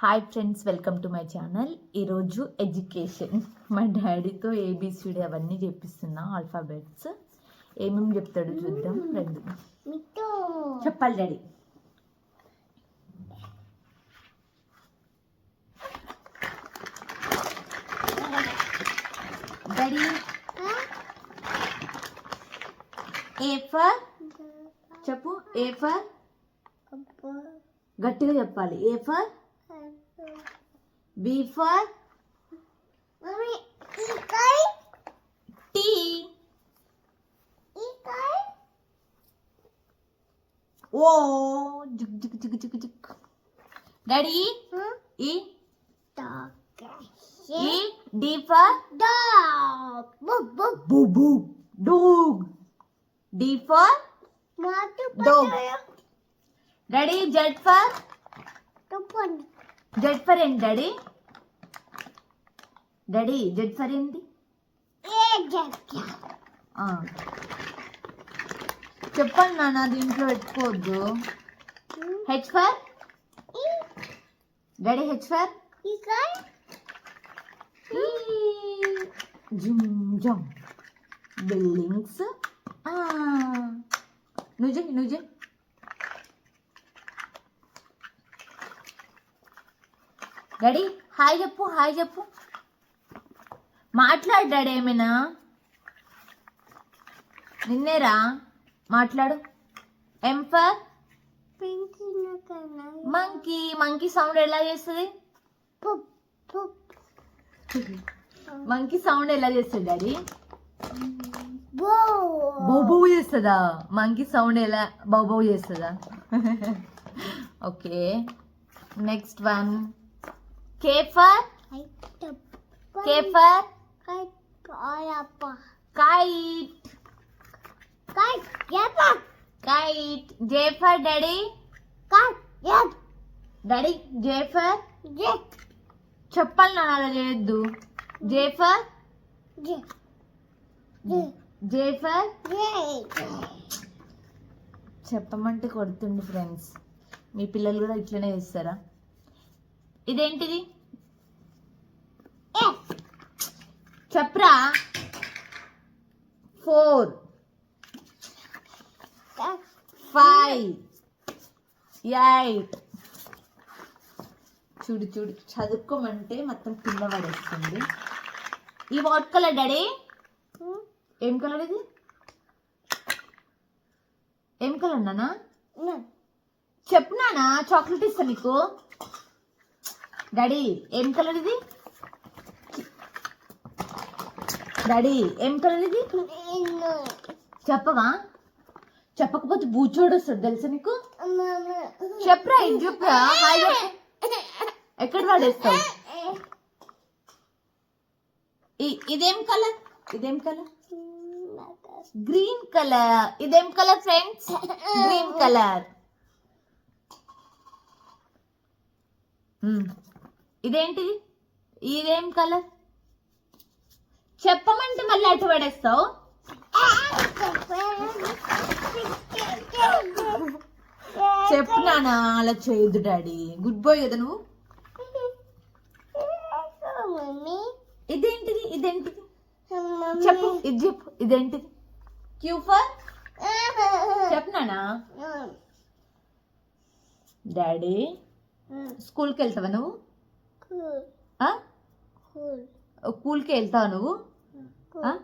Hi friends welcome to my channel ఈరోజు education మా డాడీతో ఏబిసిడి అవన్నీ చెప్పిస్తున్నా ఆల్ఫాబెట్స్ ఏమేమి చెప్తాడు చూద్దాం రండి. చెప్పాలి డాడీ. డాడీ ఏ ఫర్ చెప్పు ఏ ఫర్ గట్టిగా చెప్పాలి. A for B for mummy ఇకాయ్ టీ ఇకాయ్ ఓ జుక్ జుక్ జుక్ జుక్ జుక్ డాడీ ఈ ఈ D for dog book book బూ బూ డోగ్ డి ఫర్ మాటు Dog. డాడీ జెడ్ ఫర్ తుపన్ జెడ్ ఫర్ ఏంటి డాడీ? డాడీ జెడ్ ఫర్ ఏంటి. చెప్పండి నాన్న దీంట్లో పెట్టుకోవద్దు. H for daddy H for జుమ్ జమ్. బిల్డింగ్స్ నువ్వు చెయ్యి నువ్వు చెయ్యి రెడీ హాయ్ చెప్పు హాయ్ చెప్పు. మాట్లాడ్డాడు ఏమైనా? నిన్నేరా? మాట్లాడు. ఎంఫర్ మంకీ మంకీ సౌండ్ ఎలా చేస్తుంది? మంకీ సౌండ్ ఎలా చేస్తుంది డాడీ బౌబౌ చేస్తుందా? మంకీ సౌండ్ ఎలా బౌబౌ చేస్తుందా? Okay next one K for K for I టప్ కే ఫర్ కై కాయప్ప కైట్ కై కైట్ జే డాడీ కై యప్ డాడీ జే ఫర్ జే చెప్పాలి నాన్న అలా చేయొద్దు. జే ఫర్ జే చెప్పమంటే కొడుతుంది ఫ్రెండ్స్ మీ పిల్లలు కూడా ఇట్లనే చేస్తారా? ఇదేంటిది? చెప్పరా? ఫోర్. ఫైవ్. ఎయిట్. చూడు చూడు. చదువుకోమంటే మొత్తం కింద పడేస్తుంది. ఈ వాట్ కలర్ డాడీ? ఏం కలర్ ఇది? ఏం కలర్ నానా? చెప్పు నానా. చాక్లెట్ ఇస్తా నీకు. డాడీ ఏం కలర్ ఇది? డాడీ ఏం కలర్ ఇది? చెప్పవా? చెప్పకపోతే బూచోడు వస్తుంది తెలుసా నీకు? చెప్పరా ఇది చెప్పరా? ఎక్కడ వాడేస్తావు? ఇదేం కలర్? ఇదేం కలర్? Green colour. ఇదేం కలర్ ఫ్రెండ్స్? Green colour. ఇదేంటిది ఇదేం కలర్ చెప్పమంటే మళ్ళీ అటు పడేస్తావు? చెప్పు నానా అలా చేయొద్దు డాడీ. గుడ్ బాయ్ కదా నువ్వు? మమ్మీ ఇదేంటిది? ఇదేంటిది? చెప్పు ఇది చెప్పు. ఇదేంటిది? క్యూ ఫర్ చెప్పు నానా డాడీ స్కూల్కి వెళ్తావా నువ్వు? కూల్. ఆ? కూల్. స్కూల్కి వెళ్తావా నువ్వు? ఆ?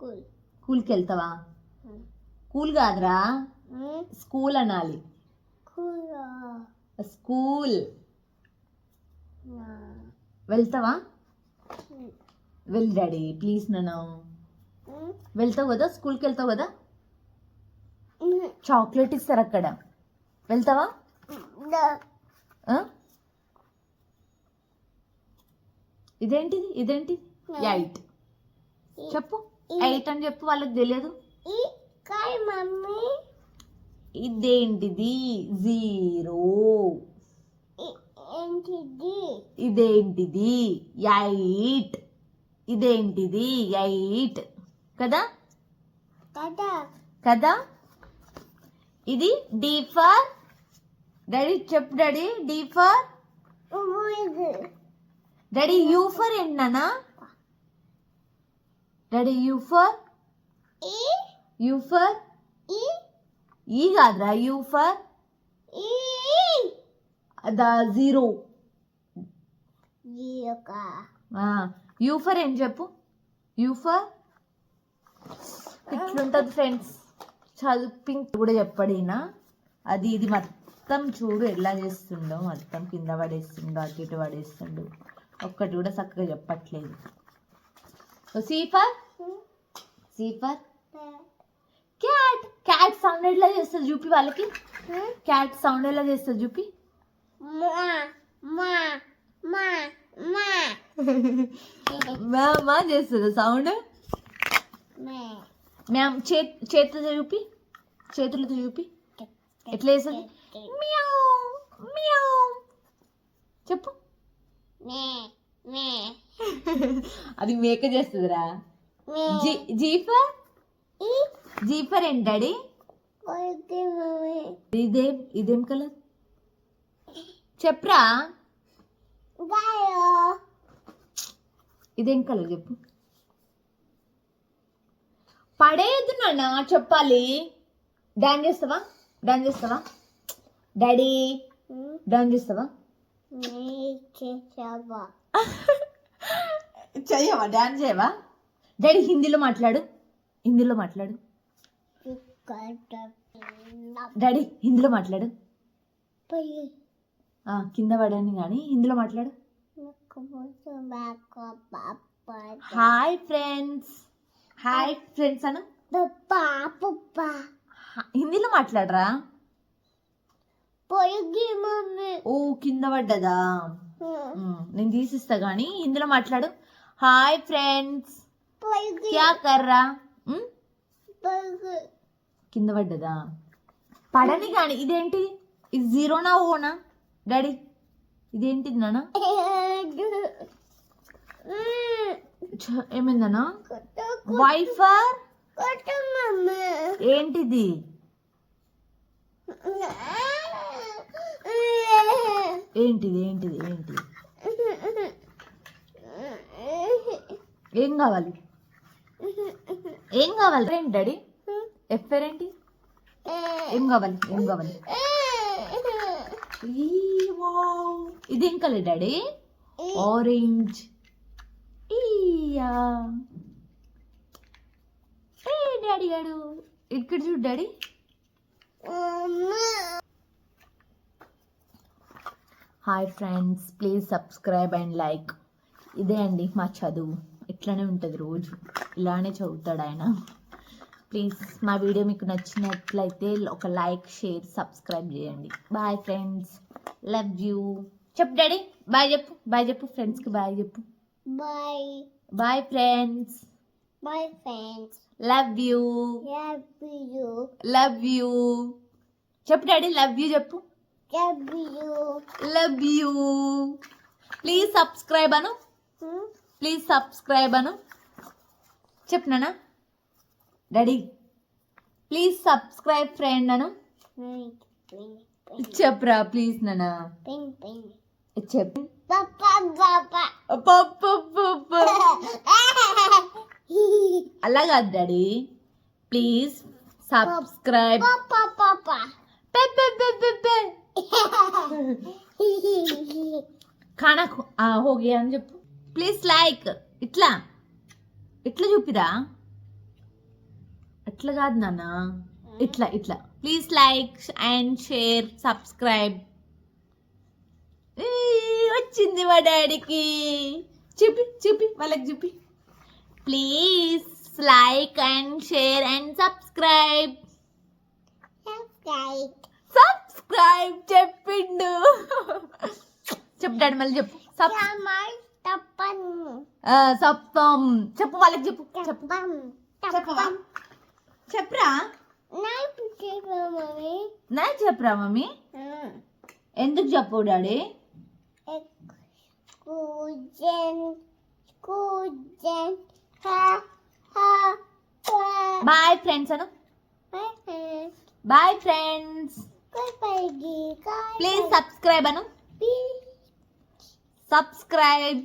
కూల్. స్కూల్కి వెళ్తావా? కూల్ కాదురా. స్కూల్ అనాలి. కూల్? స్కూల్. వెళ్తావా? వెళ్ళు డాడీ ప్లీజ్ నన్ను. వెళ్తావు కదా? స్కూల్కి వెళ్తావు కదా? చాక్లెట్ ఇస్తారు అక్కడ. వెళ్తావా? ఇదేంటిది? ఇదేంటిది ఎయిట్. చెప్పు. ఎయిట్ అని చెప్పు వాళ్ళకి తెలియదు ఈ కాయ మమ్మీ. ఇదేంటిది? జీరో. ఇదేంటిది? ఎయిట్. ఇదేంటిది? ఎయిట్. కదా? కదా? కదా? ఇది డి ఫర్ డాడీ చెప్పు daddy. D for daddy U for ఏంటన్నా daddy U for. U for. ఈ కాదురా U for. The zero. U for ఏం చెప్పు? యూ ఫర్ ఇట్లుంటది ఫ్రెండ్స్ చదివి కూడా చెప్పడినా అది ఇది మొత్తం చూడు ఎలా చేస్తుండో మొత్తం కింద పడేస్తుండో అటు ఇటు పడేస్తుండు. ఒక్కటి కూడా చక్కగా చెప్పట్లేదు C for C for cat cat sound ఎట్లా చేస్తుంది చూపి వాళ్ళకి క్యాట్ సౌండ్ ఎలా చేస్తుంది చూపి Ma. Ma. Ma. Ma. మా చేస్తుంది సౌండ్ Ma. మ్యామ్ చే చేతులతో చూపి చేతులతో చూపి ఎట్లా చేస్తుంది మియావ్ మియావ్ చెప్పు Me. Me. అది మేక చేస్తుందిరా. జీ జీఫర్. జీఫర్ ఏంటి డాడీ. ఇదేం ఇదేం కలర్ చెప్పరా. ఇదేం కలర్ చెప్పు పడేయద్దు నాన్న చెప్పాలి డాన్స్ చేస్తావా డాన్స్ చేస్తావా డాడీ. డాన్స్ చేస్తావా. చెయ్యవా డాన్స్ చేయవా? డాడీ హిందీలో మాట్లాడు హిందీలో మాట్లాడు. డాడీ హిందీలో మాట్లాడు. కింద పడని కానీ హిందీలో మాట్లాడు. హాయ్ ఫ్రెండ్స్ హాయ్ ఫ్రెండ్స్ అను. హిందీలో మాట్లాడరా? ఓ కింద పడ్డదా? నేను తీసిస్తా కానీ హిందీలో మాట్లాడు. Hi friends. క్యా కర్రా. కింద పడ్డదా? పడని కానీ ఇదేంటి? ఇది జీరోనా ఓనా? డాడీ ఇదేంటిది నాన్న ఛ, ఏమైందన్నా? వైఫర్. ఏంటిది? ఏంటిది ఏంటిది ఏంటిది? ఏం కావాలి? ఏం కావాలి? ఏంటి డాడీ? ఎఫ్ఐఆర్ ఏంటి? ఏం కావాలి ఏం కావాలి? ఈ వావ్. ఇదేం కలర్ డాడీ? ఆరెంజ్ ఏ డాడీ గాడు? ఇక్కడ చూడు daddy. Hi friends please subscribe and like ఇదే అండి మా చదువు. ఇట్లానే ఉంటుంది రోజు. ఇలానే చదువుతాడు ఆయన. ప్లీజ్ మా వీడియో మీకు నచ్చినట్లయితే ఒక లైక్ షేర్ సబ్స్క్రైబ్ చేయండి. బాయ్ ఫ్రెండ్స్ లవ్ యూ చెప్పు డాడీ. బాయ్ చెప్పు. బాయ్ చెప్పు ఫ్రెండ్స్కి బాయ్ చెప్పు. Bye. Bye friends Bye, friends. Love you Love you. Love you చెప్పు డాడీ లవ్ యూ చెప్పు. Love you. Love you please subscribe Anu. Hmm? Please subscribe అను. చెప్పినానా? Daddy please subscribe friend అను. చెప్పరా please నానా. చెప్పు. అలా కాదు డాడీ ప్లీజ్ సబ్స్క్రైబ్ ఖానా ఖో- ఆ, హో గయా అని చెప్పు. Please like. ఇట్లా. ఇట్లా చూపిరా. అట్లా కాదు నాన్న. ఇట్లా ఇట్లా. Please like and share subscribe. వచ్చింది మా డాడీకి. చూపి చూపి వాళ్ళకి చూపి. Please like and share and subscribe. Subscribe. Subscribe చెప్పిండు చెప్పు డాడీ మళ్ళీ చెప్పు. సప్తం చెప్పు వాళ్ళకి చెప్పు చెప్పు. చెప్పవా? చెప్పరా. నాకు చెప్పరా మమ్మీ. ఎందుకు చెప్పు daddy. Bye friends Anu. Bye friends. Please subscribe అను సబ్స్క్రైబ్.